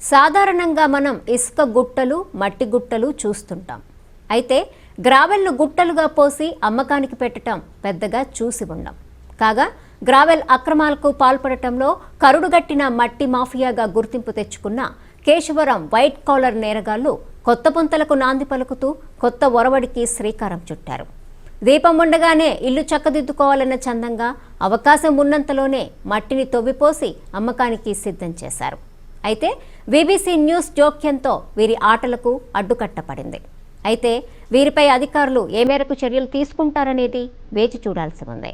సాధారణంగా మనం ఇసుక గుట్టలు మట్టి గుట్టలు చూస్తుంటాం. అయితే గ్రావెల్ను గుట్టలుగా పోసి అమ్మకానికి పెట్టడం పెద్దగా చూసి ఉండం. కాగా గ్రావెల్ అక్రమాలకు పాల్పడటంలో కరుడుగట్టిన మట్టి మాఫియాగా గుర్తింపు తెచ్చుకున్న కేశవరం వైట్ కాలర్ నేరగాళ్ళు కొత్త పుంతలకు నాంది పలుకుతూ కొత్త ఒరవడికి శ్రీకారం చుట్టారు. దీపం ఉండగానే ఇల్లు చక్కదిద్దుకోవాలన్న చందంగా అవకాశం ఉన్నంతలోనే మట్టిని తవ్విపోసి అమ్మకానికి సిద్ధం చేశారు. అయితే బీబీసీ న్యూస్ జోక్యంతో వీరి ఆటలకు అడ్డుకట్టపడింది అయితే వీరిపై అధికారులు ఏ మేరకు చర్యలు తీసుకుంటారనేది వేచి చూడాల్సి ఉంది.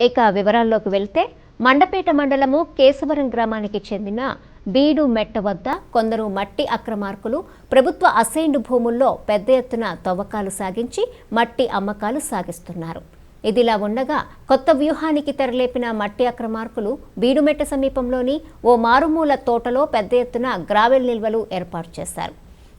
ఇక వివరాల్లోకి వెళ్తే మండపేట మండలము కేశవరం గ్రామానికి చెందిన బీడు మెట్ట వద్ద కొందరు మట్టి అక్రమార్కులు ప్రభుత్వ అసైన్డ్ భూముల్లో పెద్ద ఎత్తున తవ్వకాలు సాగించి మట్టి అమ్మకాలు సాగిస్తున్నారు. ఇదిలా ఉండగా కొత్త వ్యూహానికి తెరలేపిన మట్టి అక్రమార్కులు బీడుమెట్ట సమీపంలోని ఓ మారుమూల తోటలో పెద్ద ఎత్తున గ్రావెల్ నిల్వలు ఏర్పాటు చేశారు.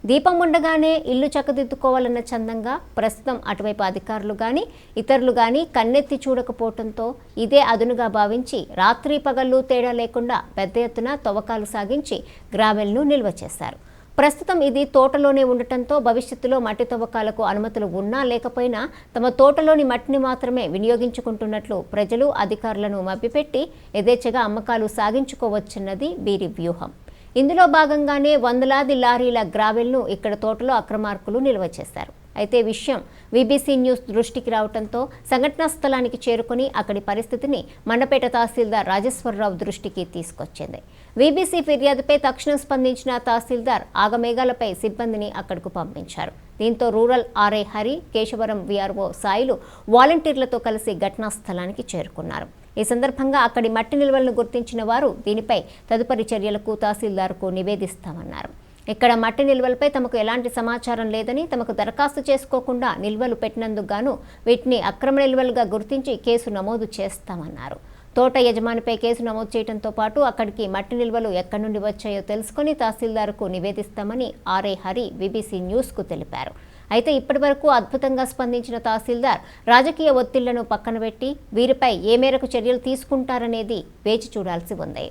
దీపం ఉండగానే ఇల్లు చక్కదిద్దుకోవాలన్న చందంగా ప్రస్తుతం అటువైపు అధికారులు కానీ ఇతరులు కానీ కన్నెత్తి చూడకపోవడంతో ఇదే అదునుగా భావించి రాత్రి పగళ్ళు తేడా లేకుండా పెద్ద ఎత్తున తవ్వకాలు సాగించి గ్రావెల్ను నిల్వ చేశారు. ప్రస్తుతం ఇది తోటలోనే ఉండటంతో భవిష్యత్తులో మట్టి తవ్వకాలకు అనుమతులు ఉన్నా లేకపోయినా తమ తోటలోని మట్టిని మాత్రమే వినియోగించుకుంటున్నట్లు ప్రజలు అధికారులను మభ్యపెట్టి యథేచ్ఛగా అమ్మకాలు సాగించుకోవచ్చున్నది వీరి వ్యూహం. ఇందులో భాగంగానే వందలాది లారీల గ్రావెల్ను ఇక్కడ తోటలో అక్రమార్కులు నిల్వ చేశారు. అయితే విషయం బీబీసీ న్యూస్ దృష్టికి రావడంతో సంఘటనా స్థలానికి చేరుకుని అక్కడి పరిస్థితిని మండపేట తహసీల్దార్ రాజేశ్వరరావు దృష్టికి తీసుకొచ్చింది. బీబీసీ ఫిర్యాదుపై తక్షణం స్పందించిన తహసీల్దార్ ఆగమేఘాలపై సిబ్బందిని అక్కడకు పంపించారు. దీంతో rural RI Hari Keshavaram VRO Sailu వాలంటీర్లతో కలిసి ఘటనా స్థలానికి చేరుకున్నారు. ఈ సందర్భంగా అక్కడి మట్టి నిల్వలను గుర్తించిన వారు దీనిపై తదుపరి చర్యలకు తహసీల్దార్కు నివేదిస్తామన్నారు. ఇక్కడ మట్టి నిల్వలపై తమకు ఎలాంటి సమాచారం లేదని తమకు దరఖాస్తు చేసుకోకుండా నిల్వలు పెట్టినందుకు గాను వీటిని అక్రమ నిల్వలుగా గుర్తించి కేసు నమోదు చేస్తామన్నారు. తోట యజమానిపై కేసు నమోదు చేయడంతో పాటు అక్కడికి మట్టి నిల్వలు ఎక్కడి నుండి వచ్చాయో తెలుసుకుని తహసీల్దార్కు నివేదిస్తామని ఆర్ఐ హరి బీబీసీ న్యూస్కు తెలిపారు. అయితే ఇప్పటి వరకు అద్భుతంగా స్పందించిన తహసీల్దార్ రాజకీయ ఒత్తిళ్ళను పక్కన పెట్టి వీరిపై ఏ మేరకు చర్యలు తీసుకుంటారనేది వేచి చూడాల్సి ఉంది.